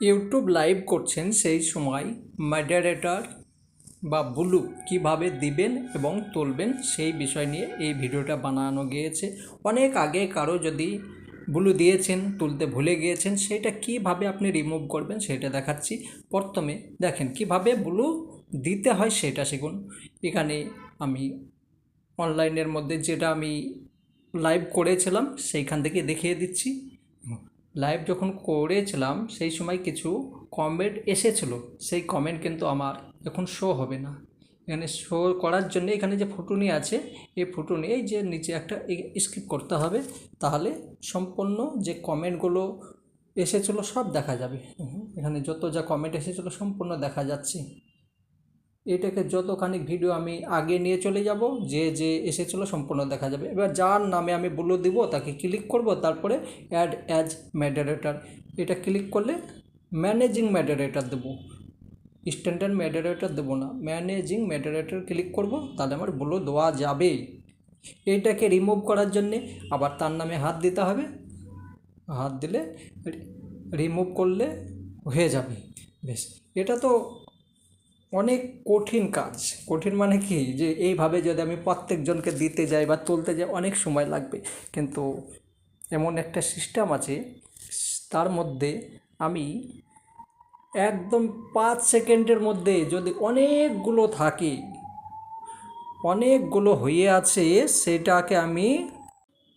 YouTube live করছেন সেই সময় মডারেটর বা ব্লু কীভাবে দিবেন এবং তুলবেন সেই বিষয় নিয়ে এই ভিডিওটা বানানো গিয়েছে। অনেক আগে কারও যদি ব্লু দিয়েছেন, তুলতে ভুলে গিয়েছেন, সেটা কীভাবে আপনি রিমুভ করবেন সেটা দেখাচ্ছি। প্রথমে দেখেন কীভাবে ব্লু দিতে হয় সেটা শিখুন। এখানে আমি অনলাইনের মধ্যে যেটা আমি লাইভ করেছিলাম, সেইখান থেকে দেখিয়ে দিচ্ছি। লাইভ যখন করেছিলাম, সেই সময় কিছু কমেন্ট এসেছিল। সেই কমেন্ট কিন্তু আমার এখন শো হবে না। এখানে শো করার জন্য এখানে যে ফুটুনি আছে, এই ফুটুনি এই যে নিচে একটা স্কিপ করতে হবে, তাহলে সম্পূর্ণ যে কমেন্টগুলো এসেছিল সব দেখা যাবে। এখানে যত যা কমেন্ট এসেছিল সম্পূর্ণ দেখা যাচ্ছে। এটাকে যতখানি ভিডিও আমি আগে নিয়ে চলে যাব, যে যে এসেছিল সম্পূর্ণ দেখা যাবে। এবার যার নামে আমি বলে দিব, তাকে ক্লিক করব, তারপরে অ্যাড অ্যাজ ম্যাডারেটার এটা ক্লিক করলে ম্যানেজিং ম্যাডারেটার দেবো। স্ট্যান্ডার্ড ম্যাডারেটার দেবো না। ম্যানেজিং ম্যাডারেটার ক্লিক করব, তাহলে আমার বলে দেওয়া যাবে। এইটাকে রিমুভ করার জন্যে আবার তার নামে হাত দিতে হবে। হাত দিলে রিমুভ করলে হয়ে যাবে। বেশ, এটা তো অনেক কঠিন কাজ। কঠিন মানে কি? যে এইভাবে যদি আমি প্রত্যেকজনকে দিতে যাই বা তুলতে যাই, অনেক সময় লাগবে। কিন্তু এমন একটা সিস্টেম আছে, তার মধ্যে আমি একদম পাঁচ সেকেন্ডের মধ্যে যদি অনেকগুলো থাকে, অনেকগুলো হয়ে আছে, সেটাকে আমি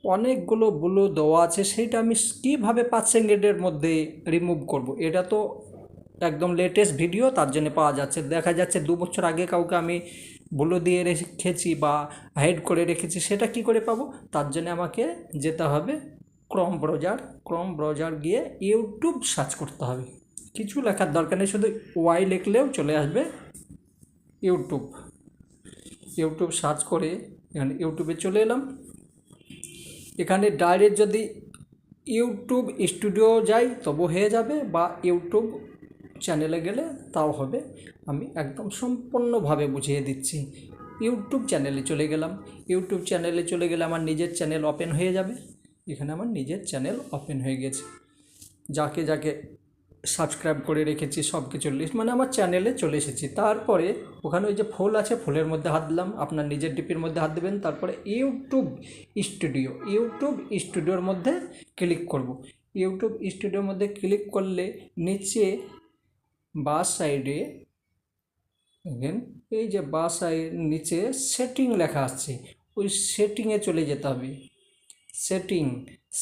অনেকগুলো ব্লু দেওয়া আছে, সেটা আমি কীভাবে পাঁচ সেকেন্ডের মধ্যে রিমুভ করব? এটা তো একদম লেটেস্ট ভিডিও তার জন্য পাওয়া যাচ্ছে। দেখা যাচ্ছে দু বছর আগে কাউকে আমি ব্লু দিয়ে রেখেছি বা হাইড করে রেখেছি, সেটা কি করে পাবো? তার জন্য আমাকে যেতে হবে ক্রম ব্রাউজার ক্রম ব্রাউজার গিয়ে ইউটিউব সার্চ করতে হবে। কিছু লেখার দরকার নেই, শুধু ওয়াই লিখলেও চলে আসবে ইউটিউব ইউটিউব সার্চ করে এখানে ইউটিউবে চলে এলাম। এখানে ডাইরেক্ট যদি ইউটিউব স্টুডিও যাই, তবু হয়ে যাবে বা ইউটিউব চ্যানেলে গেলে তাও হবে। আমি একদম সম্পূর্ণভাবে বুঝিয়ে দিচ্ছি। ইউটিউব চ্যানেলে চলে গেলাম। ইউটিউব চ্যানেলে চলে গেলে আমার নিজের চ্যানেল ওপেন হয়ে যাবে। এখানে আমার নিজের চ্যানেল ওপেন হয়ে গেছে। যাকে যাকে সাবস্ক্রাইব করে রেখেছি সব কিছুর লিস্ট মানে আমার চ্যানেলে চলে এসেছি। তারপরে ওখানে ওই যে ফুল আছে, ফুলের মধ্যে হাত দিলাম। আপনার নিজের ডিপির মধ্যে হাত দেবেন। তারপরে ইউটিউব স্টুডিও ইউটিউব স্টুডিওর মধ্যে ক্লিক করব। ইউটিউব স্টুডিওর মধ্যে ক্লিক করলে নিচে বাঁ সাইডে দেখেন এই যে বাঁ সাইড নিচে সেটিং লেখা আসছে ওই সেটিংয়ে চলে যেতে হবে। সেটিং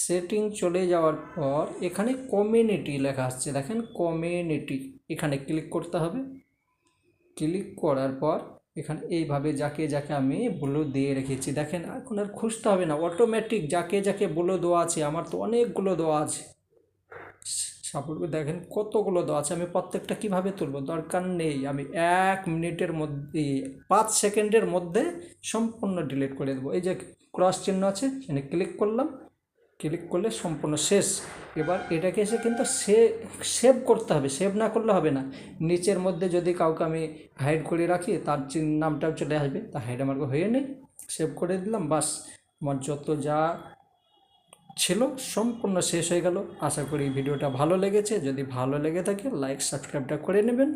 সেটিং চলে যাওয়ার পর এখানে কমিউনিটি লেখা আসছে দেখেন কমিউনিটি এখানে ক্লিক করতে হবে। ক্লিক করার পর এখানে এইভাবে যাকে যাকে আমি ব্লু দিয়ে রেখেছি। দেখেন এখন আর খুঁজতে হবে না। অটোমেটিক যাকে যাকে ব্লু দেওয়া আছে, আমার তো অনেকগুলো দেওয়া আছে। সাপোর্ট দেখেন কতগুলো দেওয়া আছে আমি প্রত্যেকটা কীভাবে তুলবো? দরকার নেই। আমি এক মিনিটের মধ্যে, পাঁচ সেকেন্ডের মধ্যে সম্পূর্ণ ডিলিট করে দেবো। এই যে ক্রস চিহ্ন আছে, এখানে ক্লিক করলাম। ক্লিক করলে সম্পূর্ণ শেষ। এবার এটাকে এসে কিন্তু সে সেভ করতে হবে। সেভ না করলে হবে না। নিচের মধ্যে যদি কাউকে আমি হাইড করে রাখি, তার নামটাও চলে আসবে। তা হাইড আমার হয়ে নেই। সেভ করে দিলাম। বাস। আমার যত যা ছিল, সম্পূর্ণ শেষ হয়ে গেল। আশা করি ভিডিওটা ভালো লেগেছে। যদি ভালো লেগে থাকে লাইক সাবস্ক্রাইবটা করে নেবেন।